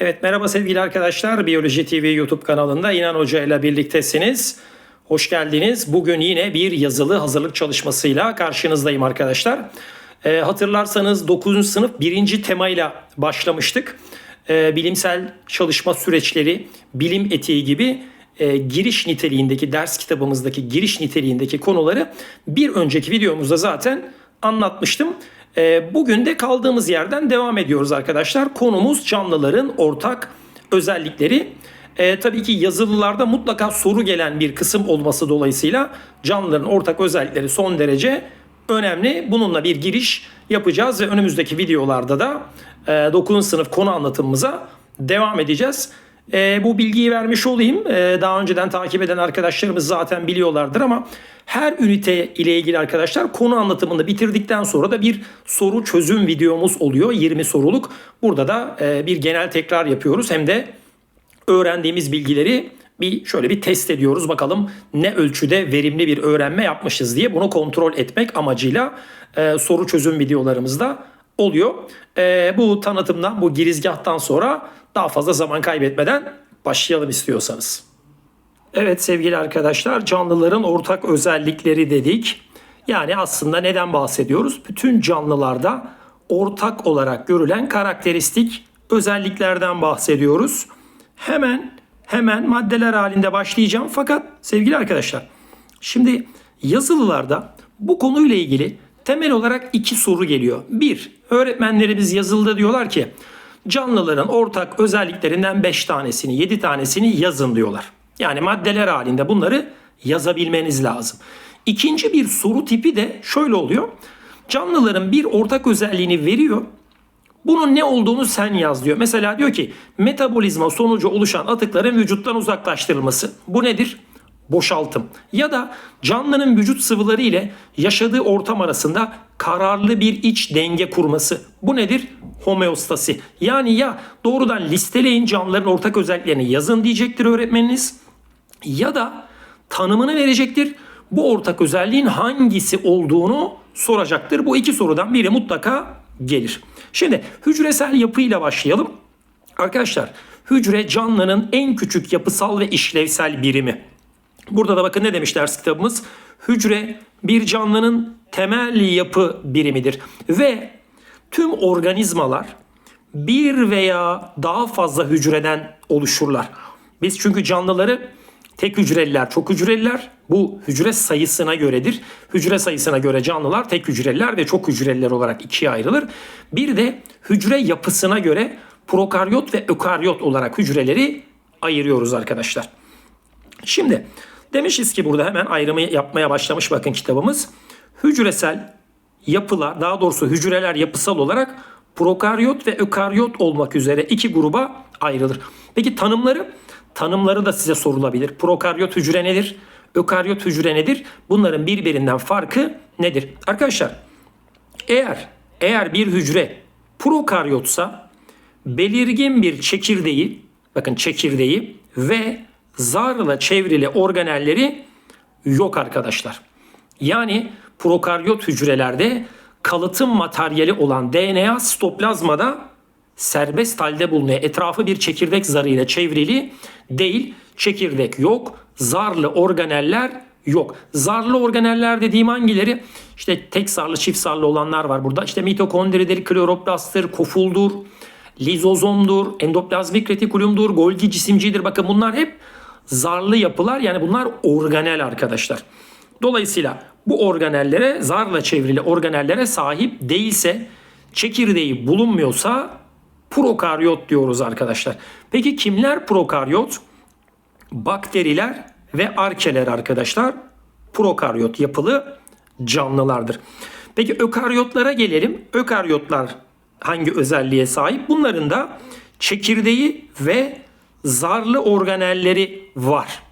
Evet merhaba sevgili arkadaşlar. Biyoloji TV YouTube kanalında İnan Hoca ile birliktesiniz. Hoş geldiniz. Bugün yine bir yazılı hazırlık çalışmasıyla karşınızdayım arkadaşlar. Ee, hatırlarsanız 9. sınıf 1. temayla başlamıştık. Ee, bilimsel çalışma süreçleri, bilim etiği gibi e, giriş niteliğindeki ders kitabımızdaki giriş niteliğindeki konuları bir önceki videomuzda zaten anlatmıştım. E, bugün de kaldığımız yerden devam ediyoruz arkadaşlar. Konumuz canlıların ortak özellikleri. E, tabii ki yazılılarda mutlaka soru gelen bir kısım olması dolayısıyla canlıların ortak özellikleri son derece önemli. Bununla bir giriş yapacağız ve önümüzdeki videolarda da e, 9. sınıf konu anlatımımıza devam edeceğiz. E, bu bilgiyi vermiş olayım. E, daha önceden takip eden arkadaşlarımız zaten biliyorlardır ama her ünite ile ilgili arkadaşlar konu anlatımını bitirdikten sonra da bir soru çözüm videomuz oluyor. 20 soruluk. Burada da e, bir genel tekrar yapıyoruz. Hem de öğrendiğimiz bilgileri bir şöyle bir test ediyoruz. Bakalım ne ölçüde verimli bir öğrenme yapmışız diye bunu kontrol etmek amacıyla e, soru çözüm videolarımızda oluyor. E, bu tanıtımdan, bu girizgahtan sonra daha fazla zaman kaybetmeden başlayalım istiyorsanız. Evet sevgili arkadaşlar canlıların ortak özellikleri dedik. Yani aslında neden bahsediyoruz? Bütün canlılarda ortak olarak görülen karakteristik özelliklerden bahsediyoruz. Hemen hemen maddeler halinde başlayacağım. Fakat sevgili arkadaşlar şimdi yazılılarda bu konuyla ilgili temel olarak iki soru geliyor. Bir, öğretmenlerimiz yazılıda diyorlar ki canlıların ortak özelliklerinden 5 tanesini, 7 tanesini yazın diyorlar. Yani maddeler halinde bunları yazabilmeniz lazım. İkinci bir soru tipi de şöyle oluyor. Canlıların bir ortak özelliğini veriyor. Bunun ne olduğunu sen yaz diyor. Mesela diyor ki metabolizma sonucu oluşan atıkların vücuttan uzaklaştırılması. Bu nedir? Boşaltım. Ya da canlının vücut sıvıları ile yaşadığı ortam arasında kararlı bir iç denge kurması. Bu nedir? Homeostasi. Yani ya doğrudan listeleyin canlıların ortak özelliklerini yazın diyecektir öğretmeniniz. Ya da tanımını verecektir. Bu ortak özelliğin hangisi olduğunu soracaktır. Bu iki sorudan biri mutlaka gelir. Şimdi hücresel yapıyla başlayalım. Arkadaşlar hücre canlının en küçük yapısal ve işlevsel birimi. Burada da bakın ne demiş ders kitabımız? Hücre bir canlının temel yapı birimidir ve tüm organizmalar bir veya daha fazla hücreden oluşurlar. Biz çünkü canlıları tek hücreliler, çok hücreliler bu hücre sayısına göredir. Hücre sayısına göre canlılar tek hücreliler ve çok hücreliler olarak ikiye ayrılır. Bir de hücre yapısına göre prokaryot ve ökaryot olarak hücreleri ayırıyoruz arkadaşlar. Şimdi demişiz ki burada hemen ayrımı yapmaya başlamış bakın kitabımız. Hücresel yapılar daha doğrusu hücreler yapısal olarak prokaryot ve ökaryot olmak üzere iki gruba ayrılır. Peki tanımları? Tanımları da size sorulabilir. Prokaryot hücre nedir? Ökaryot hücre nedir? Bunların birbirinden farkı nedir? Arkadaşlar eğer eğer bir hücre prokaryotsa belirgin bir çekirdeği bakın çekirdeği ve zarla çevrili organelleri yok arkadaşlar. Yani prokaryot hücrelerde kalıtım materyali olan DNA sitoplazmada serbest halde bulunuyor. Etrafı bir çekirdek zarıyla çevrili değil. Çekirdek yok. Zarlı organeller yok. Zarlı organeller dediğim hangileri? İşte tek zarlı çift zarlı olanlar var burada. İşte mitokondridir, kloroplasttır, kofuldur, lizozomdur, endoplazmik retikulumdur, Golgi cisimcidir. Bakın bunlar hep zarlı yapılar yani bunlar organel arkadaşlar. Dolayısıyla bu organellere zarla çevrili organellere sahip değilse çekirdeği bulunmuyorsa prokaryot diyoruz arkadaşlar. Peki kimler prokaryot? Bakteriler ve arkeler arkadaşlar prokaryot yapılı canlılardır. Peki ökaryotlara gelelim. Ökaryotlar hangi özelliğe sahip? Bunların da çekirdeği ve zarlı organelleri var.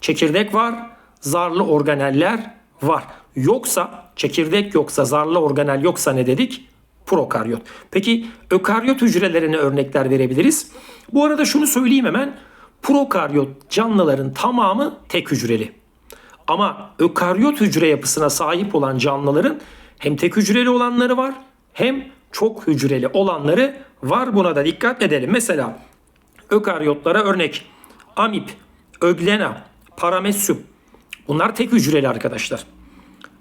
Çekirdek var, zarlı organeller var. Yoksa çekirdek yoksa, zarlı organel yoksa ne dedik? Prokaryot. Peki ökaryot hücrelerine örnekler verebiliriz. Bu arada şunu söyleyeyim hemen. Prokaryot canlıların tamamı tek hücreli. Ama ökaryot hücre yapısına sahip olan canlıların hem tek hücreli olanları var hem çok hücreli olanları var. Buna da dikkat edelim. Mesela Ökaryotlara örnek. Amip, Öglena, Paramesyum. Bunlar tek hücreli arkadaşlar.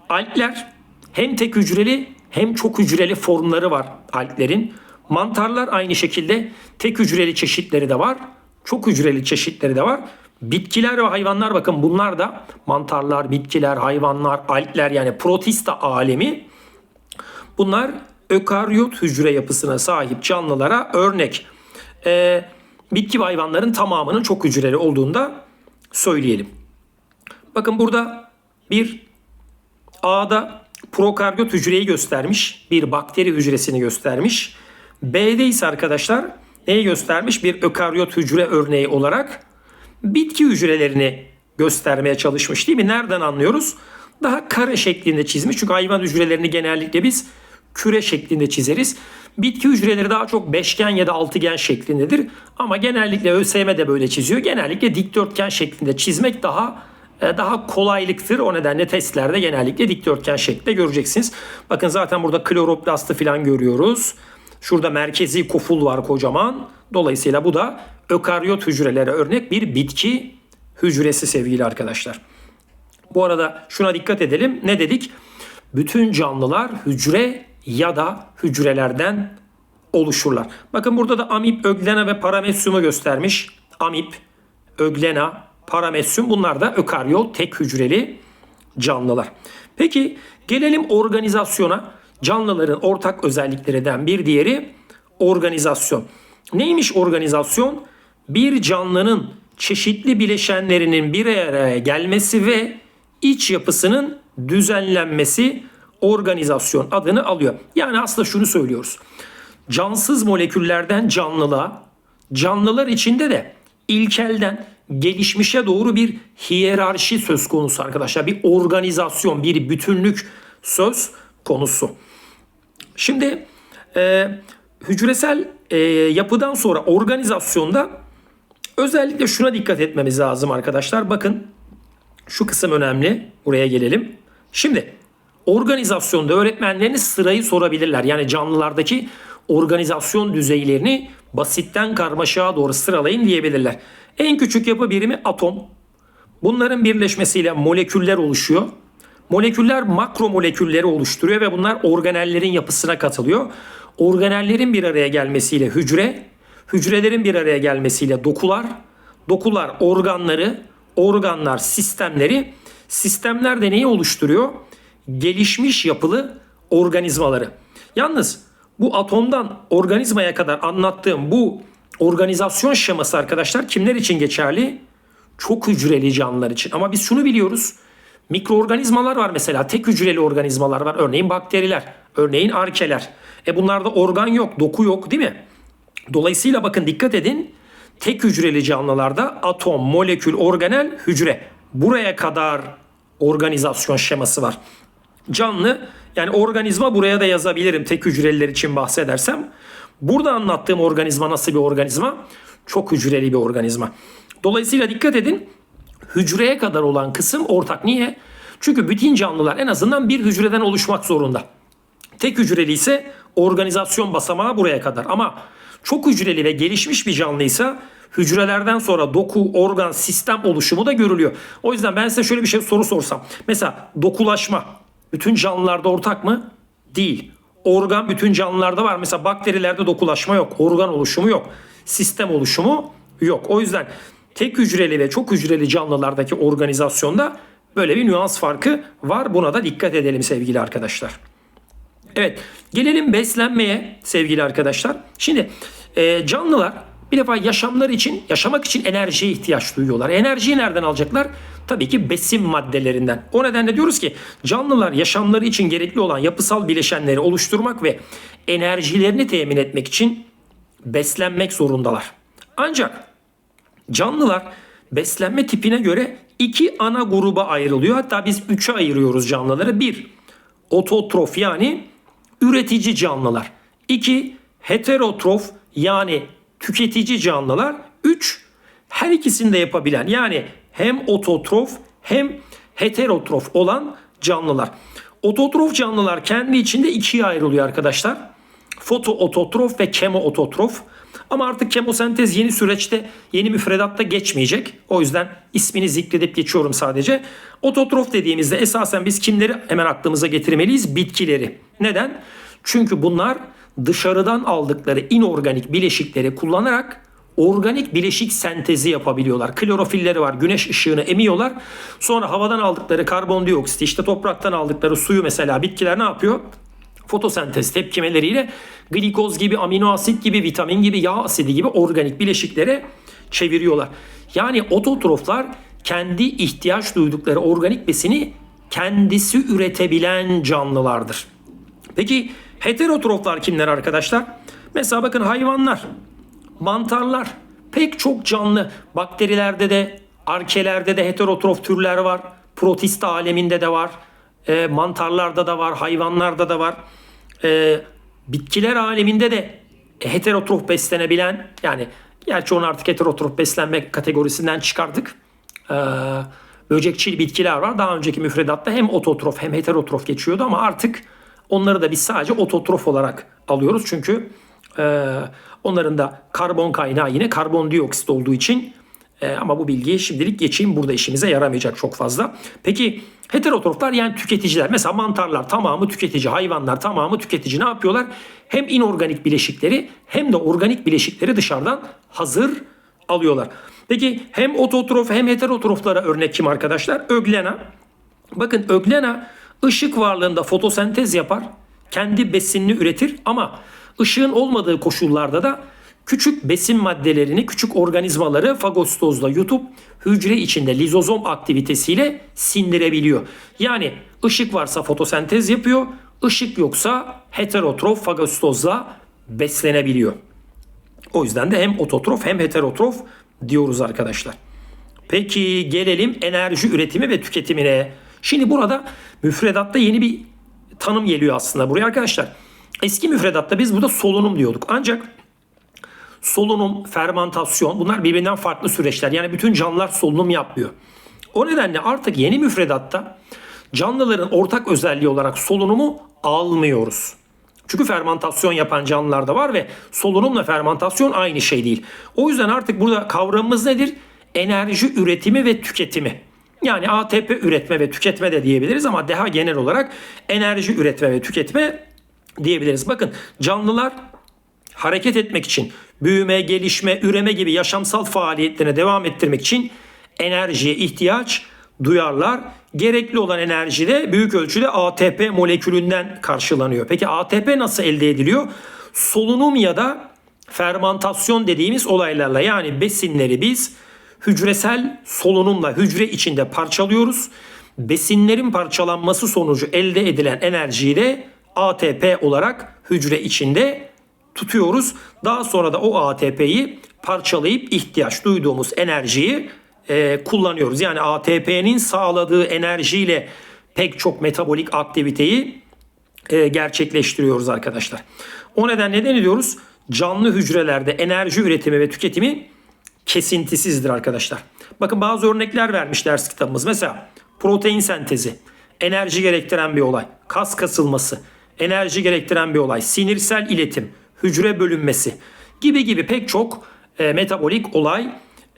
Algler hem tek hücreli hem çok hücreli formları var alglerin. Mantarlar aynı şekilde tek hücreli çeşitleri de var. Çok hücreli çeşitleri de var. Bitkiler ve hayvanlar bakın bunlar da mantarlar, bitkiler, hayvanlar, algler yani protista alemi. Bunlar ökaryot hücre yapısına sahip canlılara örnek. Ee, bitki ve hayvanların tamamının çok hücreli olduğunu da söyleyelim. Bakın burada bir A'da prokaryot hücreyi göstermiş. Bir bakteri hücresini göstermiş. B'de ise arkadaşlar neyi göstermiş? Bir ökaryot hücre örneği olarak bitki hücrelerini göstermeye çalışmış değil mi? Nereden anlıyoruz? Daha kare şeklinde çizmiş. Çünkü hayvan hücrelerini genellikle biz küre şeklinde çizeriz. Bitki hücreleri daha çok beşgen ya da altıgen şeklindedir. Ama genellikle ÖSYM de böyle çiziyor. Genellikle dikdörtgen şeklinde çizmek daha e, daha kolaylıktır. O nedenle testlerde genellikle dikdörtgen şeklinde göreceksiniz. Bakın zaten burada kloroplastı falan görüyoruz. Şurada merkezi koful var kocaman. Dolayısıyla bu da ökaryot hücrelere örnek bir bitki hücresi sevgili arkadaşlar. Bu arada şuna dikkat edelim. Ne dedik? Bütün canlılar hücre ya da hücrelerden oluşurlar. Bakın burada da amip, öglena ve paramesyumu göstermiş. Amip, öglena, paramesyum bunlar da ökaryot tek hücreli canlılar. Peki gelelim organizasyona. Canlıların ortak özelliklerinden bir diğeri organizasyon. Neymiş organizasyon? Bir canlının çeşitli bileşenlerinin bir araya gelmesi ve iç yapısının düzenlenmesi organizasyon adını alıyor. Yani aslında şunu söylüyoruz. Cansız moleküllerden canlılığa, canlılar içinde de ilkelden gelişmişe doğru bir hiyerarşi söz konusu arkadaşlar. Bir organizasyon, bir bütünlük söz konusu. Şimdi e, hücresel e, yapıdan sonra organizasyonda özellikle şuna dikkat etmemiz lazım arkadaşlar. Bakın şu kısım önemli. Buraya gelelim. Şimdi organizasyonda öğretmenleriniz sırayı sorabilirler. Yani canlılardaki organizasyon düzeylerini basitten karmaşığa doğru sıralayın diyebilirler. En küçük yapı birimi atom. Bunların birleşmesiyle moleküller oluşuyor. Moleküller makro molekülleri oluşturuyor ve bunlar organellerin yapısına katılıyor. Organellerin bir araya gelmesiyle hücre, hücrelerin bir araya gelmesiyle dokular, dokular organları, organlar sistemleri, sistemler de neyi oluşturuyor? Gelişmiş yapılı organizmaları. Yalnız bu atomdan organizmaya kadar anlattığım bu organizasyon şeması arkadaşlar kimler için geçerli? Çok hücreli canlılar için. Ama biz şunu biliyoruz. Mikroorganizmalar var mesela. Tek hücreli organizmalar var. Örneğin bakteriler. Örneğin arkeler. E bunlarda organ yok, doku yok değil mi? Dolayısıyla bakın dikkat edin. Tek hücreli canlılarda atom, molekül, organel, hücre. Buraya kadar organizasyon şeması var. Canlı yani organizma buraya da yazabilirim tek hücreliler için bahsedersem. Burada anlattığım organizma nasıl bir organizma? Çok hücreli bir organizma. Dolayısıyla dikkat edin hücreye kadar olan kısım ortak. Niye? Çünkü bütün canlılar en azından bir hücreden oluşmak zorunda. Tek hücreli ise organizasyon basamağı buraya kadar. Ama çok hücreli ve gelişmiş bir canlıysa hücrelerden sonra doku, organ, sistem oluşumu da görülüyor. O yüzden ben size şöyle bir şey soru sorsam. Mesela dokulaşma bütün canlılarda ortak mı? Değil. Organ bütün canlılarda var. Mesela bakterilerde dokulaşma yok. Organ oluşumu yok. Sistem oluşumu yok. O yüzden tek hücreli ve çok hücreli canlılardaki organizasyonda böyle bir nüans farkı var. Buna da dikkat edelim sevgili arkadaşlar. Evet gelelim beslenmeye sevgili arkadaşlar. Şimdi e, canlılar bir defa yaşamları için, yaşamak için enerjiye ihtiyaç duyuyorlar. Enerjiyi nereden alacaklar? Tabii ki besin maddelerinden. O nedenle diyoruz ki canlılar yaşamları için gerekli olan yapısal bileşenleri oluşturmak ve enerjilerini temin etmek için beslenmek zorundalar. Ancak canlılar beslenme tipine göre iki ana gruba ayrılıyor. Hatta biz üçe ayırıyoruz canlıları. Bir, ototrof yani üretici canlılar. İki, heterotrof yani tüketici canlılar. Üç, her ikisini de yapabilen yani hem ototrof hem heterotrof olan canlılar. Ototrof canlılar kendi içinde ikiye ayrılıyor arkadaşlar. Fotoototrof ve kemoototrof. Ama artık kemosentez yeni süreçte yeni müfredatta geçmeyecek. O yüzden ismini zikredip geçiyorum sadece. Ototrof dediğimizde esasen biz kimleri hemen aklımıza getirmeliyiz? Bitkileri. Neden? Çünkü bunlar dışarıdan aldıkları inorganik bileşikleri kullanarak organik bileşik sentezi yapabiliyorlar. Klorofilleri var. Güneş ışığını emiyorlar. Sonra havadan aldıkları karbondioksit, işte topraktan aldıkları suyu mesela bitkiler ne yapıyor? Fotosentez tepkimeleriyle glikoz gibi, amino asit gibi, vitamin gibi, yağ asidi gibi organik bileşiklere çeviriyorlar. Yani ototroflar kendi ihtiyaç duydukları organik besini kendisi üretebilen canlılardır. Peki heterotroflar kimler arkadaşlar? Mesela bakın hayvanlar, mantarlar, pek çok canlı bakterilerde de, arkelerde de heterotrof türler var. Protista aleminde de var. E, mantarlarda da var, hayvanlarda da var. E, bitkiler aleminde de heterotrof beslenebilen yani gerçi onu artık heterotrof beslenme kategorisinden çıkardık. E, böcekçil bitkiler var. Daha önceki müfredatta hem ototrof hem heterotrof geçiyordu ama artık onları da biz sadece ototrof olarak alıyoruz. Çünkü e, onların da karbon kaynağı yine karbondioksit olduğu için e, ama bu bilgiyi şimdilik geçeyim. Burada işimize yaramayacak çok fazla. Peki heterotroflar yani tüketiciler. Mesela mantarlar tamamı tüketici, hayvanlar tamamı tüketici. Ne yapıyorlar? Hem inorganik bileşikleri hem de organik bileşikleri dışarıdan hazır alıyorlar. Peki hem ototrof hem heterotroflara örnek kim arkadaşlar? Öglena. Bakın öglena ışık varlığında fotosentez yapar. Kendi besinini üretir ama ışığın olmadığı koşullarda da küçük besin maddelerini, küçük organizmaları fagositozla yutup hücre içinde lizozom aktivitesiyle sindirebiliyor. Yani ışık varsa fotosentez yapıyor, ışık yoksa heterotrof fagositozla beslenebiliyor. O yüzden de hem ototrof hem heterotrof diyoruz arkadaşlar. Peki gelelim enerji üretimi ve tüketimine. Şimdi burada müfredatta yeni bir tanım geliyor aslında buraya arkadaşlar. Eski müfredatta biz burada solunum diyorduk. Ancak solunum, fermentasyon bunlar birbirinden farklı süreçler. Yani bütün canlılar solunum yapmıyor. O nedenle artık yeni müfredatta canlıların ortak özelliği olarak solunumu almıyoruz. Çünkü fermentasyon yapan canlılar da var ve solunumla fermentasyon aynı şey değil. O yüzden artık burada kavramımız nedir? Enerji üretimi ve tüketimi. Yani ATP üretme ve tüketme de diyebiliriz ama daha genel olarak enerji üretme ve tüketme diyebiliriz. Bakın canlılar hareket etmek için büyüme, gelişme, üreme gibi yaşamsal faaliyetlerine devam ettirmek için enerjiye ihtiyaç duyarlar. Gerekli olan enerji de büyük ölçüde ATP molekülünden karşılanıyor. Peki ATP nasıl elde ediliyor? Solunum ya da fermentasyon dediğimiz olaylarla yani besinleri biz hücresel solunumla hücre içinde parçalıyoruz. Besinlerin parçalanması sonucu elde edilen enerjiyi de ATP olarak hücre içinde tutuyoruz. Daha sonra da o ATP'yi parçalayıp ihtiyaç duyduğumuz enerjiyi e, kullanıyoruz. Yani ATP'nin sağladığı enerjiyle pek çok metabolik aktiviteyi e, gerçekleştiriyoruz arkadaşlar. O nedenle ne diyoruz? Canlı hücrelerde enerji üretimi ve tüketimi kesintisizdir arkadaşlar. Bakın bazı örnekler vermiş ders kitabımız. Mesela protein sentezi, enerji gerektiren bir olay. Kas kasılması, enerji gerektiren bir olay. Sinirsel iletim, hücre bölünmesi gibi gibi pek çok e, metabolik olay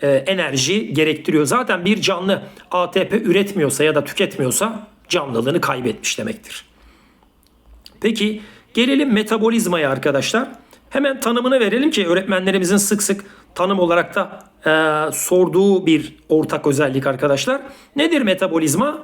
e, enerji gerektiriyor. Zaten bir canlı ATP üretmiyorsa ya da tüketmiyorsa canlılığını kaybetmiş demektir. Peki gelelim metabolizmaya arkadaşlar. Hemen tanımını verelim ki öğretmenlerimizin sık sık tanım olarak da e, sorduğu bir ortak özellik arkadaşlar. Nedir metabolizma?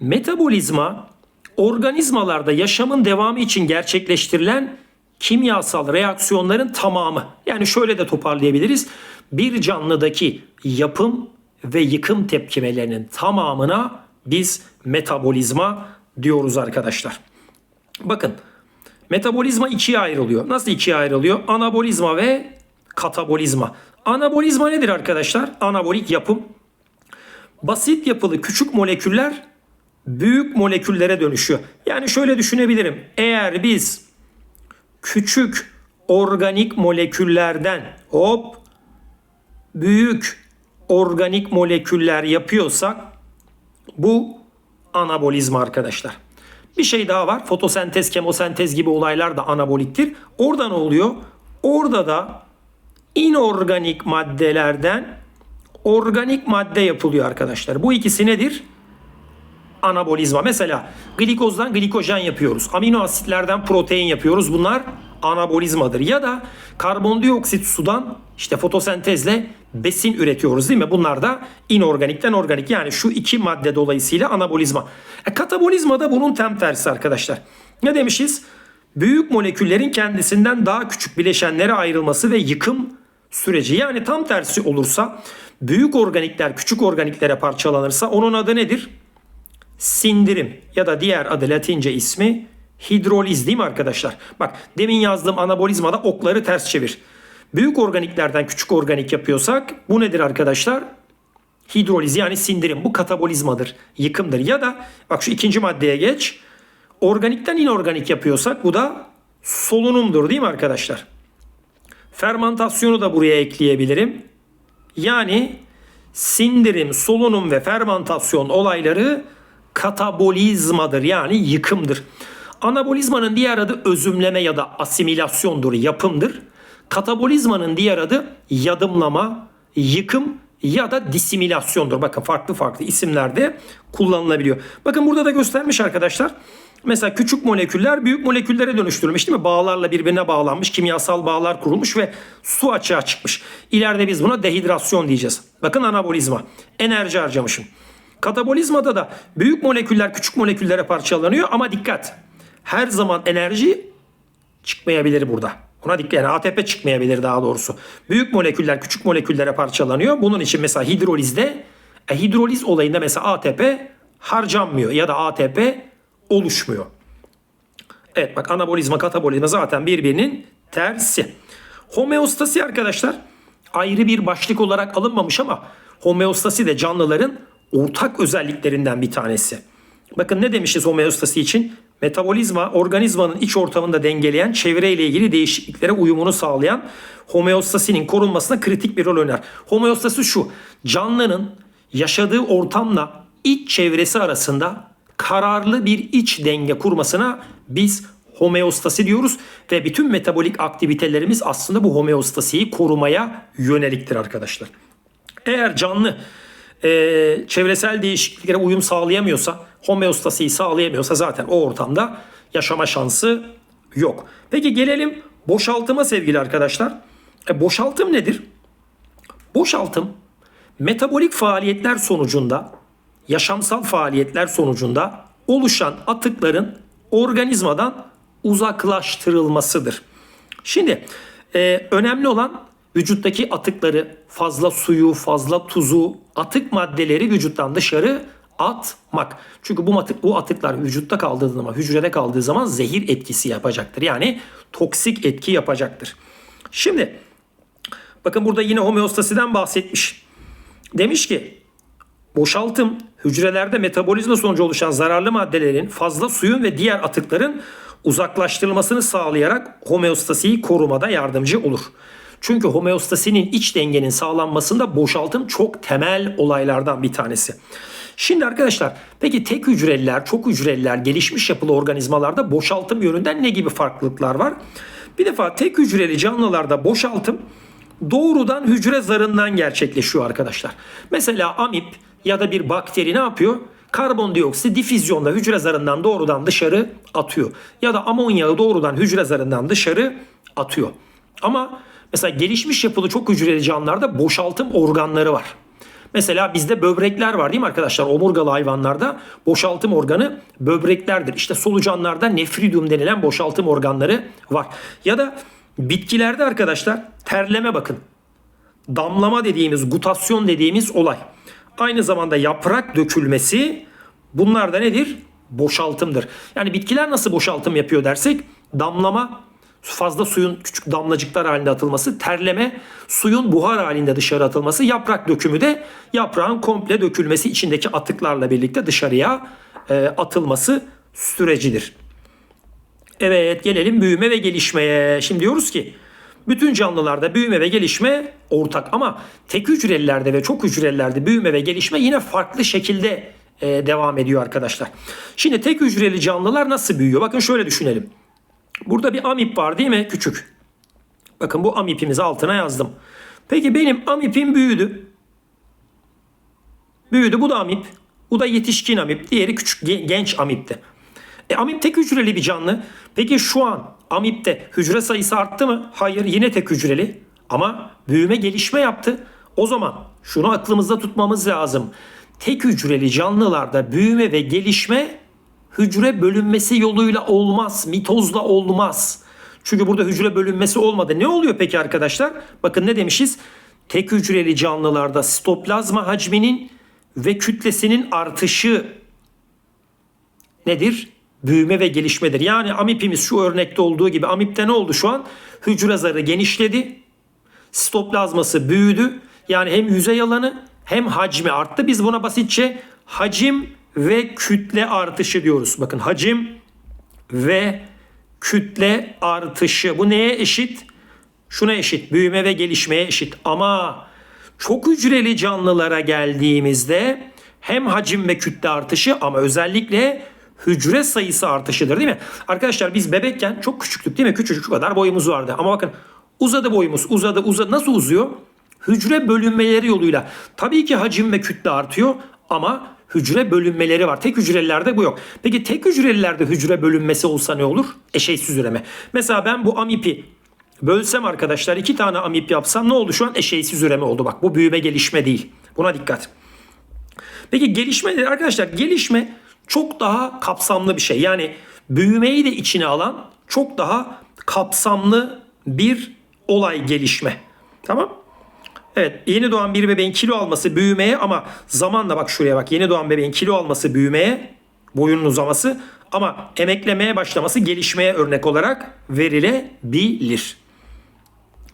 Metabolizma organizmalarda yaşamın devamı için gerçekleştirilen kimyasal reaksiyonların tamamı. Yani şöyle de toparlayabiliriz. Bir canlıdaki yapım ve yıkım tepkimelerinin tamamına biz metabolizma diyoruz arkadaşlar. Bakın metabolizma ikiye ayrılıyor. Nasıl ikiye ayrılıyor? Anabolizma ve katabolizma. Anabolizma nedir arkadaşlar? Anabolik yapım. Basit yapılı küçük moleküller büyük moleküllere dönüşüyor. Yani şöyle düşünebilirim. Eğer biz küçük organik moleküllerden hop büyük organik moleküller yapıyorsak bu anabolizma arkadaşlar. Bir şey daha var. Fotosentez, kemosentez gibi olaylar da anaboliktir. Orada ne oluyor? orada da inorganik maddelerden organik madde yapılıyor arkadaşlar. Bu ikisi nedir? Anabolizma. Mesela glikozdan glikojen yapıyoruz. Amino asitlerden protein yapıyoruz. Bunlar anabolizmadır. Ya da karbondioksit sudan işte fotosentezle besin üretiyoruz değil mi? Bunlar da inorganikten organik. Yani şu iki madde dolayısıyla anabolizma. E, katabolizma da bunun tam tersi arkadaşlar. Ne demişiz? Büyük moleküllerin kendisinden daha küçük bileşenlere ayrılması ve yıkım süreci. Yani tam tersi olursa büyük organikler küçük organiklere parçalanırsa onun adı nedir? Sindirim ya da diğer adı latince ismi hidroliz değil mi arkadaşlar? Bak demin yazdığım anabolizmada okları ters çevir. Büyük organiklerden küçük organik yapıyorsak bu nedir arkadaşlar? Hidroliz yani sindirim. Bu katabolizmadır, yıkımdır. Ya da bak şu ikinci maddeye geç. Organikten inorganik yapıyorsak bu da solunumdur değil mi arkadaşlar? Fermentasyonu da buraya ekleyebilirim. Yani sindirim, solunum ve fermentasyon olayları katabolizmadır yani yıkımdır. Anabolizmanın diğer adı özümleme ya da asimilasyondur, yapımdır. Katabolizmanın diğer adı yadımlama, yıkım ya da disimilasyondur. Bakın farklı farklı isimlerde kullanılabiliyor. Bakın burada da göstermiş arkadaşlar. Mesela küçük moleküller büyük moleküllere dönüştürülmüş değil mi? Bağlarla birbirine bağlanmış, kimyasal bağlar kurulmuş ve su açığa çıkmış. İleride biz buna dehidrasyon diyeceğiz. Bakın anabolizma. Enerji harcamışım. Katabolizmada da büyük moleküller küçük moleküllere parçalanıyor ama dikkat. Her zaman enerji çıkmayabilir burada. Buna dikkat yani ATP çıkmayabilir daha doğrusu. Büyük moleküller küçük moleküllere parçalanıyor. Bunun için mesela hidrolizde e, hidroliz olayında mesela ATP harcanmıyor ya da ATP oluşmuyor. Evet bak anabolizma katabolizma zaten birbirinin tersi. Homeostasi arkadaşlar ayrı bir başlık olarak alınmamış ama homeostasi de canlıların ortak özelliklerinden bir tanesi. Bakın ne demişiz homeostasi için? Metabolizma organizmanın iç ortamında dengeleyen çevreyle ilgili değişikliklere uyumunu sağlayan homeostasinin korunmasına kritik bir rol oynar. Homeostasi şu canlının yaşadığı ortamla iç çevresi arasında kararlı bir iç denge kurmasına biz homeostasi diyoruz ve bütün metabolik aktivitelerimiz aslında bu homeostasiyi korumaya yöneliktir arkadaşlar. Eğer canlı e, çevresel değişikliklere uyum sağlayamıyorsa, homeostasiyi sağlayamıyorsa zaten o ortamda yaşama şansı yok. Peki gelelim boşaltıma sevgili arkadaşlar. E, boşaltım nedir? Boşaltım metabolik faaliyetler sonucunda, yaşamsal faaliyetler sonucunda oluşan atıkların organizmadan uzaklaştırılmasıdır. Şimdi e, önemli olan vücuttaki atıkları, fazla suyu, fazla tuzu, atık maddeleri vücuttan dışarı atmak. Çünkü bu atık, bu atıklar vücutta kaldığı zaman, hücrede kaldığı zaman zehir etkisi yapacaktır. Yani toksik etki yapacaktır. Şimdi bakın burada yine homeostasiden bahsetmiş. Demiş ki boşaltım hücrelerde metabolizma sonucu oluşan zararlı maddelerin, fazla suyun ve diğer atıkların uzaklaştırılmasını sağlayarak homeostasiyi korumada yardımcı olur. Çünkü homeostasinin iç dengenin sağlanmasında boşaltım çok temel olaylardan bir tanesi. Şimdi arkadaşlar peki tek hücreliler, çok hücreliler, gelişmiş yapılı organizmalarda boşaltım yönünden ne gibi farklılıklar var? Bir defa tek hücreli canlılarda boşaltım doğrudan hücre zarından gerçekleşiyor arkadaşlar. Mesela amip ya da bir bakteri ne yapıyor? Karbondioksit difüzyonla hücre zarından doğrudan dışarı atıyor. Ya da amonyağı doğrudan hücre zarından dışarı atıyor. Ama mesela gelişmiş yapılı çok hücreli canlılarda boşaltım organları var. Mesela bizde böbrekler var değil mi arkadaşlar? Omurgalı hayvanlarda boşaltım organı böbreklerdir. İşte solucanlarda nefridium denilen boşaltım organları var. Ya da bitkilerde arkadaşlar terleme bakın. Damlama dediğimiz, gutasyon dediğimiz olay. Aynı zamanda yaprak dökülmesi bunlar da nedir? Boşaltımdır. Yani bitkiler nasıl boşaltım yapıyor dersek damlama fazla suyun küçük damlacıklar halinde atılması, terleme, suyun buhar halinde dışarı atılması, yaprak dökümü de yaprağın komple dökülmesi içindeki atıklarla birlikte dışarıya e, atılması sürecidir. Evet gelelim büyüme ve gelişmeye. Şimdi diyoruz ki bütün canlılarda büyüme ve gelişme ortak ama tek hücrelilerde ve çok hücrelilerde büyüme ve gelişme yine farklı şekilde e, devam ediyor arkadaşlar. Şimdi tek hücreli canlılar nasıl büyüyor? Bakın şöyle düşünelim. Burada bir amip var değil mi? Küçük. Bakın bu amipimizi altına yazdım. Peki benim amipim büyüdü. Büyüdü bu da amip. Bu da yetişkin amip. Diğeri küçük ge- genç amipti. E, amip tek hücreli bir canlı. Peki şu an amipte hücre sayısı arttı mı? Hayır yine tek hücreli. Ama büyüme gelişme yaptı. O zaman şunu aklımızda tutmamız lazım. Tek hücreli canlılarda büyüme ve gelişme hücre bölünmesi yoluyla olmaz. Mitozla olmaz. Çünkü burada hücre bölünmesi olmadı. Ne oluyor peki arkadaşlar? Bakın ne demişiz? Tek hücreli canlılarda sitoplazma hacminin ve kütlesinin artışı nedir? Büyüme ve gelişmedir. Yani amipimiz şu örnekte olduğu gibi amipte ne oldu şu an? Hücre zarı genişledi. Sitoplazması büyüdü. Yani hem yüzey alanı hem hacmi arttı. Biz buna basitçe hacim ve kütle artışı diyoruz. Bakın hacim ve kütle artışı. Bu neye eşit? Şuna eşit. Büyüme ve gelişmeye eşit. Ama çok hücreli canlılara geldiğimizde hem hacim ve kütle artışı ama özellikle hücre sayısı artışıdır değil mi? Arkadaşlar biz bebekken çok küçüktük değil mi? Küçücük şu kadar boyumuz vardı. Ama bakın uzadı boyumuz uzadı uzadı. Nasıl uzuyor? Hücre bölünmeleri yoluyla. Tabii ki hacim ve kütle artıyor ama hücre bölünmeleri var. Tek hücrelilerde bu yok. Peki tek hücrelilerde hücre bölünmesi olsa ne olur? Eşeğsiz üreme. Mesela ben bu amipi bölsem arkadaşlar iki tane amip yapsam ne oldu şu an? Eşeğsiz üreme oldu. Bak bu büyüme gelişme değil. Buna dikkat. Peki gelişme arkadaşlar? Gelişme çok daha kapsamlı bir şey. Yani büyümeyi de içine alan çok daha kapsamlı bir olay gelişme. Tamam? Evet yeni doğan bir bebeğin kilo alması büyümeye ama zamanla bak şuraya bak yeni doğan bebeğin kilo alması büyümeye boyunun uzaması ama emeklemeye başlaması gelişmeye örnek olarak verilebilir.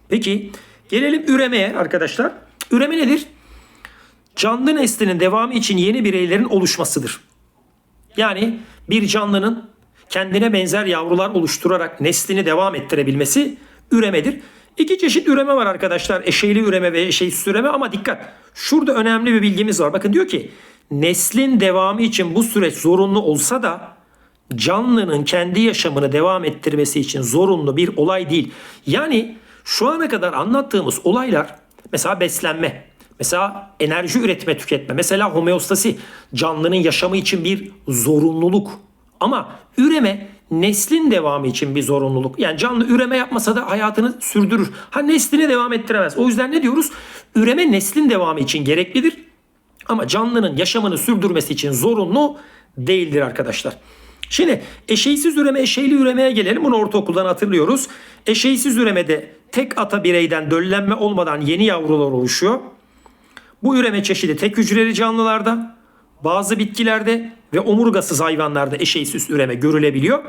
Peki gelelim üremeye arkadaşlar. Üreme nedir? Canlı neslinin devamı için yeni bireylerin oluşmasıdır. Yani bir canlının kendine benzer yavrular oluşturarak neslini devam ettirebilmesi üremedir. İki çeşit üreme var arkadaşlar. Eşeyli üreme ve eşeğsiz üreme ama dikkat. Şurada önemli bir bilgimiz var. Bakın diyor ki neslin devamı için bu süreç zorunlu olsa da canlının kendi yaşamını devam ettirmesi için zorunlu bir olay değil. Yani şu ana kadar anlattığımız olaylar mesela beslenme, mesela enerji üretme tüketme, mesela homeostasi canlının yaşamı için bir zorunluluk. Ama üreme neslin devamı için bir zorunluluk. Yani canlı üreme yapmasa da hayatını sürdürür. Ha neslini devam ettiremez. O yüzden ne diyoruz? Üreme neslin devamı için gereklidir. Ama canlının yaşamını sürdürmesi için zorunlu değildir arkadaşlar. Şimdi eşeğsiz üreme, eşeyli üremeye gelelim. Bunu ortaokuldan hatırlıyoruz. Eşeğsiz üremede tek ata bireyden döllenme olmadan yeni yavrular oluşuyor. Bu üreme çeşidi tek hücreli canlılarda, bazı bitkilerde ve omurgasız hayvanlarda eşeğsiz üreme görülebiliyor.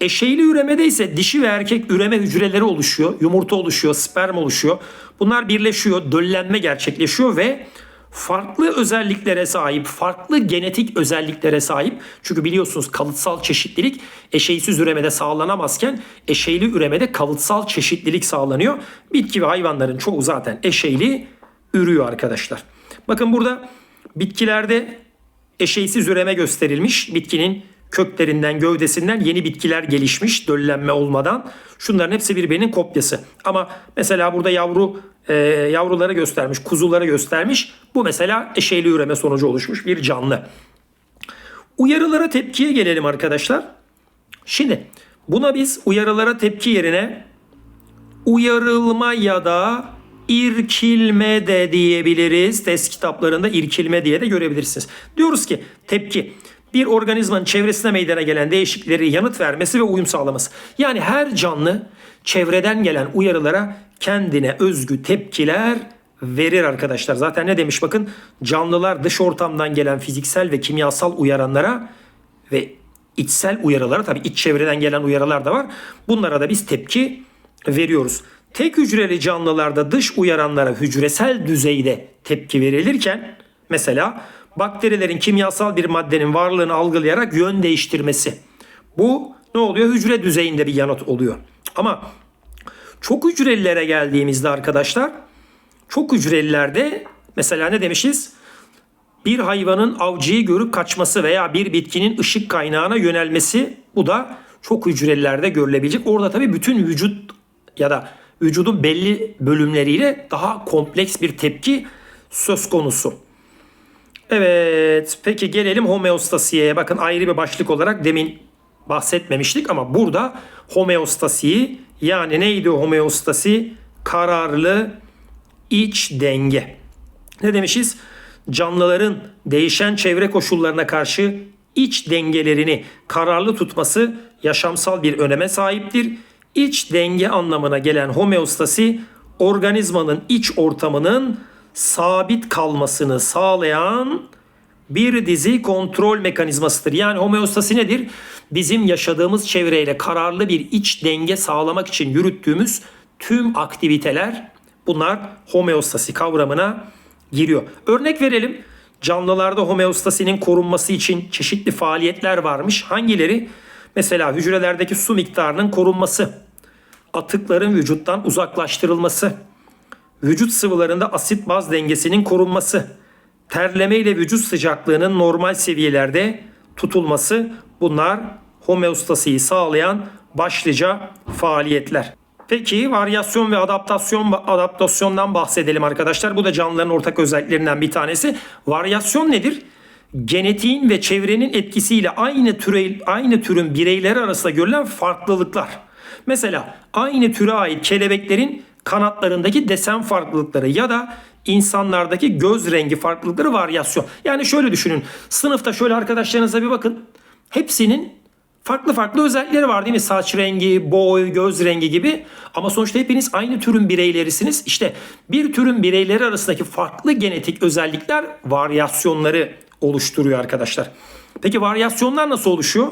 Eşeyli üremede ise dişi ve erkek üreme hücreleri oluşuyor. Yumurta oluşuyor, sperm oluşuyor. Bunlar birleşiyor, döllenme gerçekleşiyor ve farklı özelliklere sahip, farklı genetik özelliklere sahip. Çünkü biliyorsunuz kalıtsal çeşitlilik eşeğsiz üremede sağlanamazken eşeyli üremede kalıtsal çeşitlilik sağlanıyor. Bitki ve hayvanların çoğu zaten eşeyli ürüyor arkadaşlar. Bakın burada bitkilerde eşeğsiz üreme gösterilmiş. Bitkinin köklerinden, gövdesinden yeni bitkiler gelişmiş döllenme olmadan. Şunların hepsi birbirinin kopyası. Ama mesela burada yavru e, yavruları göstermiş, kuzuları göstermiş. Bu mesela eşeğli üreme sonucu oluşmuş bir canlı. Uyarılara tepkiye gelelim arkadaşlar. Şimdi buna biz uyarılara tepki yerine uyarılma ya da irkilme de diyebiliriz. Test kitaplarında irkilme diye de görebilirsiniz. Diyoruz ki tepki bir organizmanın çevresine meydana gelen değişiklikleri yanıt vermesi ve uyum sağlaması. Yani her canlı çevreden gelen uyarılara kendine özgü tepkiler verir arkadaşlar. Zaten ne demiş bakın canlılar dış ortamdan gelen fiziksel ve kimyasal uyaranlara ve içsel uyarılara tabii iç çevreden gelen uyarılar da var. Bunlara da biz tepki veriyoruz. Tek hücreli canlılarda dış uyaranlara hücresel düzeyde tepki verilirken mesela bakterilerin kimyasal bir maddenin varlığını algılayarak yön değiştirmesi. Bu ne oluyor? Hücre düzeyinde bir yanıt oluyor. Ama çok hücrelilere geldiğimizde arkadaşlar çok hücrelilerde mesela ne demişiz? Bir hayvanın avcıyı görüp kaçması veya bir bitkinin ışık kaynağına yönelmesi bu da çok hücrelilerde görülebilecek. Orada tabii bütün vücut ya da vücudun belli bölümleriyle daha kompleks bir tepki söz konusu. Evet, peki gelelim homeostasiye. Bakın ayrı bir başlık olarak demin bahsetmemiştik ama burada homeostasiyi yani neydi homeostasi? Kararlı iç denge. Ne demişiz? Canlıların değişen çevre koşullarına karşı iç dengelerini kararlı tutması yaşamsal bir öneme sahiptir. İç denge anlamına gelen homeostasi organizmanın iç ortamının sabit kalmasını sağlayan bir dizi kontrol mekanizmasıdır. Yani homeostasi nedir? Bizim yaşadığımız çevreyle kararlı bir iç denge sağlamak için yürüttüğümüz tüm aktiviteler bunlar homeostasi kavramına giriyor. Örnek verelim. Canlılarda homeostasinin korunması için çeşitli faaliyetler varmış. Hangileri? Mesela hücrelerdeki su miktarının korunması, atıkların vücuttan uzaklaştırılması, vücut sıvılarında asit baz dengesinin korunması, terleme ile vücut sıcaklığının normal seviyelerde tutulması bunlar homeostasiyi sağlayan başlıca faaliyetler. Peki varyasyon ve adaptasyon adaptasyondan bahsedelim arkadaşlar. Bu da canlıların ortak özelliklerinden bir tanesi. Varyasyon nedir? Genetiğin ve çevrenin etkisiyle aynı türe aynı türün bireyleri arasında görülen farklılıklar. Mesela aynı türe ait kelebeklerin kanatlarındaki desen farklılıkları ya da insanlardaki göz rengi farklılıkları varyasyon. Yani şöyle düşünün. Sınıfta şöyle arkadaşlarınıza bir bakın. Hepsinin farklı farklı özellikleri var değil mi? Saç rengi, boy, göz rengi gibi. Ama sonuçta hepiniz aynı türün bireylerisiniz. İşte bir türün bireyleri arasındaki farklı genetik özellikler varyasyonları oluşturuyor arkadaşlar. Peki varyasyonlar nasıl oluşuyor?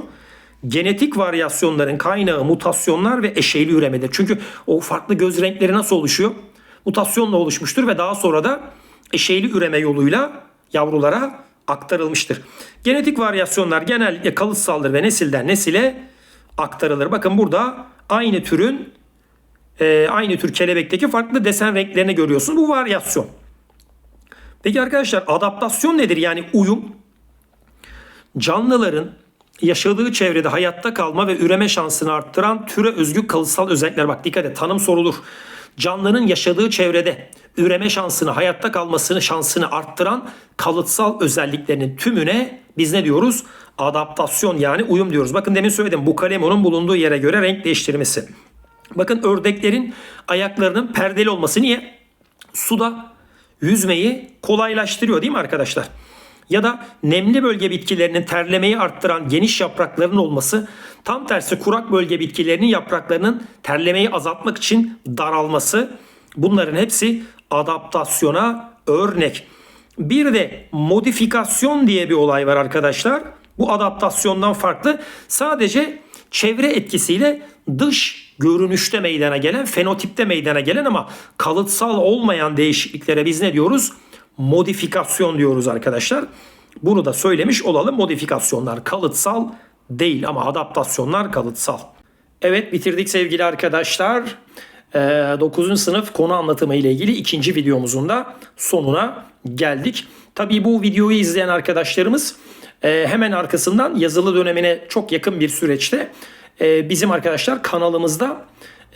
Genetik varyasyonların kaynağı mutasyonlar ve eşeyli üremedir. Çünkü o farklı göz renkleri nasıl oluşuyor? Mutasyonla oluşmuştur ve daha sonra da eşeyli üreme yoluyla yavrulara aktarılmıştır. Genetik varyasyonlar genellikle kalıtsaldır ve nesilden nesile aktarılır. Bakın burada aynı türün e, aynı tür kelebekteki farklı desen renklerini görüyorsunuz. Bu varyasyon. Peki arkadaşlar adaptasyon nedir? Yani uyum. Canlıların yaşadığı çevrede hayatta kalma ve üreme şansını arttıran türe özgü kalıtsal özellikler. Bak dikkat et tanım sorulur. Canlının yaşadığı çevrede üreme şansını, hayatta kalmasını, şansını arttıran kalıtsal özelliklerinin tümüne biz ne diyoruz? Adaptasyon yani uyum diyoruz. Bakın demin söyledim bu kalemonun bulunduğu yere göre renk değiştirmesi. Bakın ördeklerin ayaklarının perdeli olması niye? Suda yüzmeyi kolaylaştırıyor değil mi arkadaşlar? Ya da nemli bölge bitkilerinin terlemeyi arttıran geniş yaprakların olması tam tersi kurak bölge bitkilerinin yapraklarının terlemeyi azaltmak için daralması bunların hepsi adaptasyona örnek. Bir de modifikasyon diye bir olay var arkadaşlar. Bu adaptasyondan farklı. Sadece çevre etkisiyle dış görünüşte meydana gelen, fenotipte meydana gelen ama kalıtsal olmayan değişikliklere biz ne diyoruz? Modifikasyon diyoruz arkadaşlar. Bunu da söylemiş olalım. Modifikasyonlar kalıtsal değil ama adaptasyonlar kalıtsal. Evet bitirdik sevgili arkadaşlar. 9. Ee, sınıf konu anlatımı ile ilgili ikinci videomuzun da sonuna geldik. Tabii bu videoyu izleyen arkadaşlarımız e, hemen arkasından yazılı dönemine çok yakın bir süreçte e, bizim arkadaşlar kanalımızda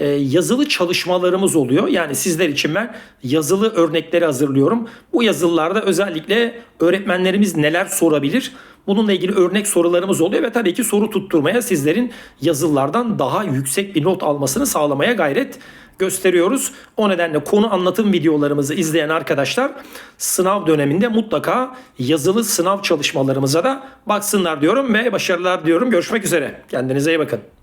yazılı çalışmalarımız oluyor. Yani sizler için ben yazılı örnekleri hazırlıyorum. Bu yazılılarda özellikle öğretmenlerimiz neler sorabilir? Bununla ilgili örnek sorularımız oluyor ve tabii ki soru tutturmaya sizlerin yazılılardan daha yüksek bir not almasını sağlamaya gayret gösteriyoruz. O nedenle konu anlatım videolarımızı izleyen arkadaşlar sınav döneminde mutlaka yazılı sınav çalışmalarımıza da baksınlar diyorum ve başarılar diyorum. Görüşmek üzere. Kendinize iyi bakın.